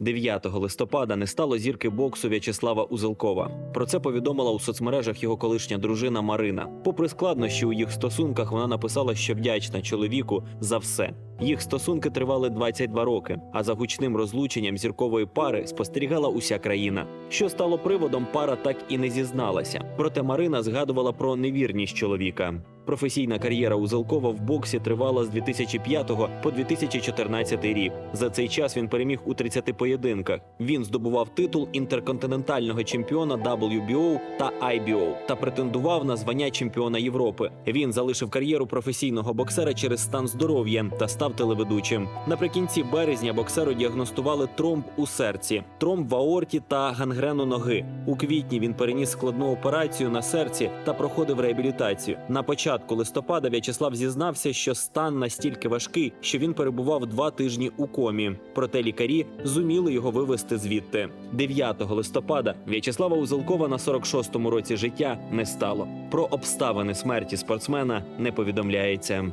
9 листопада не стало зірки боксу В'ячеслава Узелкова. Про це повідомила у соцмережах його колишня дружина Марина. Попри складнощі у їх стосунках, вона написала, що вдячна чоловіку за все. Їх стосунки тривали 22 роки, а за гучним розлученням зіркової пари спостерігала уся країна. Що стало приводом, пара так і не зізналася. Проте Марина згадувала про невірність чоловіка. Професійна кар'єра Узелкова в боксі тривала з 2005 по 2014 рік. За цей час він переміг у 30 поєдинках. Він здобував титул інтерконтинентального чемпіона WBO та IBO та претендував на звання чемпіона Європи. Він залишив кар'єру професійного боксера через стан здоров'я та став телеведучим. Наприкінці березня боксеру діагностували тромб у серці, тромб в аорті та гангрену ноги. У квітні він переніс складну операцію на серці та проходив реабілітацію. На початку листопада В'ячеслав зізнався, що стан настільки важкий, що він перебував два тижні у комі. Проте лікарі зуміли його вивести звідти. 9 листопада В'ячеслава Узелкова на 46-му році життя не стало. Про обставини смерті спортсмена не повідомляється.